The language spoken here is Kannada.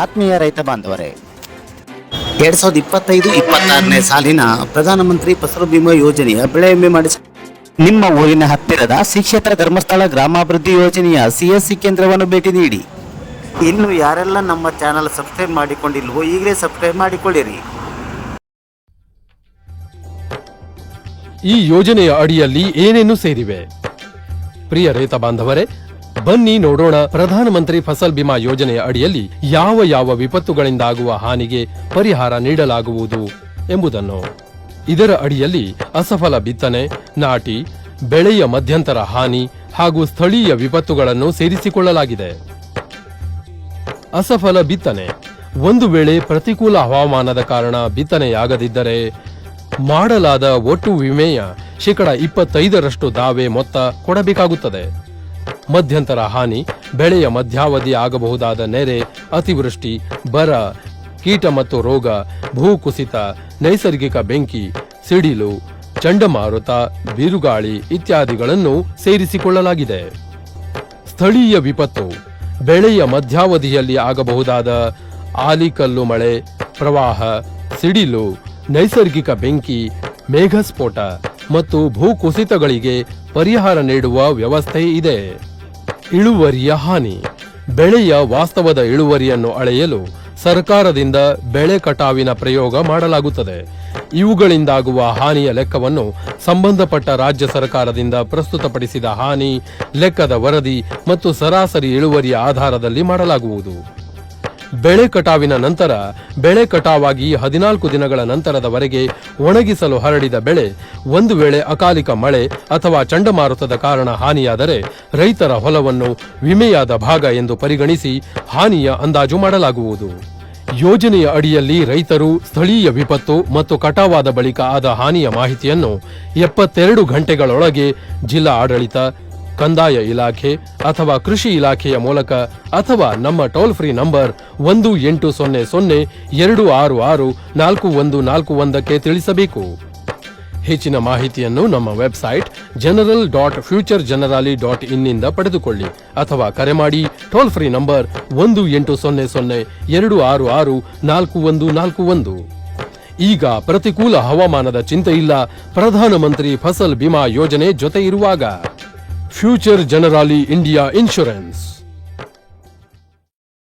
ಆತ್ಮೀಯ ರೈತ ಬಾಂಧವರೇ, ಎರಡ್ ಸಾವಿರದ ಇಪ್ಪತ್ತೈದು ಇಪ್ಪತ್ತಾರನೇ ಸಾಲಿನ ಪ್ರಧಾನಮಂತ್ರಿ ಫಸಲು ಬಿಮಾ ಯೋಜನೆಯ ಬೆಳೆ ವಿಮೆ ಮಾಡಿಸ, ನಿಮ್ಮ ಊರಿನ ಹತ್ತಿರದ ಶ್ರೀಕ್ಷೇತ್ರ ಧರ್ಮಸ್ಥಳ ಗ್ರಾಮಾಭಿವೃದ್ಧಿ ಯೋಜನೆಯ ಸಿಎಸ್ಸಿ ಕೇಂದ್ರವನ್ನು ಭೇಟಿ ನೀಡಿ. ಇನ್ನು ಯಾರೆಲ್ಲ ನಮ್ಮ ಚಾನಲ್ ಸಬ್ಸ್ಕ್ರೈಬ್ ಮಾಡಿಕೊಂಡಿಲ್ವೋ ಈಗಲೇ ಸಬ್ಸ್ಕ್ರೈಬ್ ಮಾಡಿಕೊಳ್ಳಿರಿ. ಈ ಯೋಜನೆಯ ಅಡಿಯಲ್ಲಿ ಏನೇನು ಸೇರಿವೆ? ಪ್ರಿಯ ರೈತ ಬಾಂಧವರೇ ಬನ್ನಿ ನೋಡೋಣ ಪ್ರಧಾನಮಂತ್ರಿ ಫಸಲ್ ಬಿಮಾ ಯೋಜನೆಯ ಅಡಿಯಲ್ಲಿ ಯಾವ ಯಾವ ವಿಪತ್ತುಗಳಿಂದಾಗುವ ಹಾನಿಗೆ ಪರಿಹಾರ ನೀಡಲಾಗುವುದು ಎಂಬುದನ್ನು. ಇದರ ಅಡಿಯಲ್ಲಿ ಅಸಫಲ ಬಿತ್ತನೆ, ನಾಟಿ, ಬೆಳೆಯ ಮಧ್ಯಂತರ ಹಾನಿ ಹಾಗೂ ಸ್ಥಳೀಯ ವಿಪತ್ತುಗಳನ್ನು ಸೇರಿಸಿಕೊಳ್ಳಲಾಗಿದೆ. ಅಸಫಲ ಬಿತ್ತನೆ. ಒಂದು ವೇಳೆ ಪ್ರತಿಕೂಲ ಹವಾಮಾನದ ಕಾರಣ ಬಿತ್ತನೆಯಾಗದಿದ್ದರೆ ಮಾಡಲಾದ ಒಟ್ಟು ವಿಮೆಯ ಶೇಕಡ ಇಪ್ಪತ್ತೈದರಷ್ಟು ದಾವೆ ಮೊತ್ತ ಕೊಡಬೇಕಾಗುತ್ತದೆ. ಮಧ್ಯಂತರ ಹಾನಿ, ಬೆಳೆಯ ಮಧ್ಯಾವಧಿ ಆಗಬಹುದಾದ ನೆರೆ, ಅತಿವೃಷ್ಟಿ, ಬರ, ಕೀಟ ಮತ್ತು ರೋಗ, ಭೂಕುಸಿತ, ನೈಸರ್ಗಿಕ ಬೆಂಕಿ, ಸಿಡಿಲು, ಚಂಡಮಾರುತ, ಬಿರುಗಾಳಿ ಇತ್ಯಾದಿಗಳನ್ನು ಸೇರಿಸಿಕೊಳ್ಳಲಾಗಿದೆ. ಸ್ಥಳೀಯ ವಿಪತ್ತು, ಬೆಳೆಯ ಮಧ್ಯಾವಧಿಯಲ್ಲಿ ಆಗಬಹುದಾದ ಆಲಿಕಲ್ಲು ಮಳೆ, ಪ್ರವಾಹ, ಸಿಡಿಲು, ನೈಸರ್ಗಿಕ ಬೆಂಕಿ, ಮೇಘಸ್ಫೋಟ ಮತ್ತು ಭೂಕುಸಿತಗಳಿಗೆ ಪರಿಹಾರ ನೀಡುವ ವ್ಯವಸ್ಥೆ ಇದೆ. ಇಳುವರಿಯ ಹಾನಿ. ಬೆಳೆಯ ವಾಸ್ತವದ ಇಳುವರಿಯನ್ನು ಅಳೆಯಲು ಸರ್ಕಾರದಿಂದ ಬೆಳೆ ಕಟಾವಿನ ಪ್ರಯೋಗ ಮಾಡಲಾಗುತ್ತದೆ. ಇವುಗಳಿಂದಾಗುವ ಹಾನಿಯ ಲೆಕ್ಕವನ್ನು ಸಂಬಂಧಪಟ್ಟ ರಾಜ್ಯ ಸರ್ಕಾರದಿಂದ ಪ್ರಸ್ತುತಪಡಿಸಿದ ಹಾನಿ ಲೆಕ್ಕದ ವರದಿ ಮತ್ತು ಸರಾಸರಿ ಇಳುವರಿಯ ಆಧಾರದಲ್ಲಿ ಮಾಡಲಾಗುವುದು. ಬೆಳೆ ಕಟಾವಿನ ನಂತರ, ಬೆಳೆ ಕಟಾವಾಗಿ ಹದಿನಾಲ್ಕು ದಿನಗಳ ನಂತರದವರೆಗೆ ಒಣಗಿಸಲು ಹರಡಿದ ಬೆಳೆ, ಒಂದು ವೇಳೆ ಅಕಾಲಿಕ ಮಳೆ ಅಥವಾ ಚಂಡಮಾರುತದ ಕಾರಣ ಹಾನಿಯಾದರೆ ರೈತರ ಹೊಲವನ್ನು ವಿಮೆಯಾದ ಭಾಗ ಎಂದು ಪರಿಗಣಿಸಿ ಹಾನಿಯ ಅಂದಾಜು ಮಾಡಲಾಗುವುದು. ಯೋಜನೆಯ ಅಡಿಯಲ್ಲಿ ರೈತರು ಸ್ಥಳೀಯ ವಿಪತ್ತು ಮತ್ತು ಕಟಾವಾದ ಬಳಿಕ ಆದ ಹಾನಿಯ ಮಾಹಿತಿಯನ್ನು ಎಪ್ಪತ್ತೆರಡು ಗಂಟೆಗಳೊಳಗೆ ಜಿಲ್ಲಾ ಆಡಳಿತ ಕಂದಾಯ ಇಲಾಖೆ ಅಥವಾ ಕೃಷಿ ಇಲಾಖೆಯ ಮೂಲಕ ಅಥವಾ ನಮ್ಮ ಟೋಲ್ ಫ್ರೀ ನಂಬರ್ ಒಂದು ಎಂಟು ಸೊನ್ನೆ ಸೊನ್ನೆ ಎರಡು ಆರು ಆರು ನಾಲ್ಕು ಒಂದು ನಾಲ್ಕು ಒಂದಕ್ಕೆ ತಿಳಿಸಬೇಕು. ಹೆಚ್ಚಿನ ಮಾಹಿತಿಯನ್ನು ನಮ್ಮ website general dot future Generali dot ಇನ್ನಿಂದ ಪಡೆದುಕೊಳ್ಳಿ ಅಥವಾ ಕರೆ ಮಾಡಿ ಟೋಲ್ ಫ್ರೀ ನಂಬರ್ ಒಂದು ಎಂಟು ಸೊನ್ನೆ ಸೊನ್ನೆ ಎರಡು ಆರು ಆರು ನಾಲ್ಕು ಒಂದು ನಾಲ್ಕು ಒಂದು. ಈಗ ಪ್ರತಿಕೂಲ ಹವಾಮಾನದ ಚಿಂತೆ ಇಲ್ಲ. ಪ್ರಧಾನಮಂತ್ರಿ ಫಸಲ್ ಬಿಮಾ ಯೋಜನೆ ಜೊತೆ ಇರುವಾಗ ಫ್ಯೂಚರ್ ಜನರಾಲಿ ಇಂಡಿಯಾ ಇನ್ಶೂರೆನ್ಸ್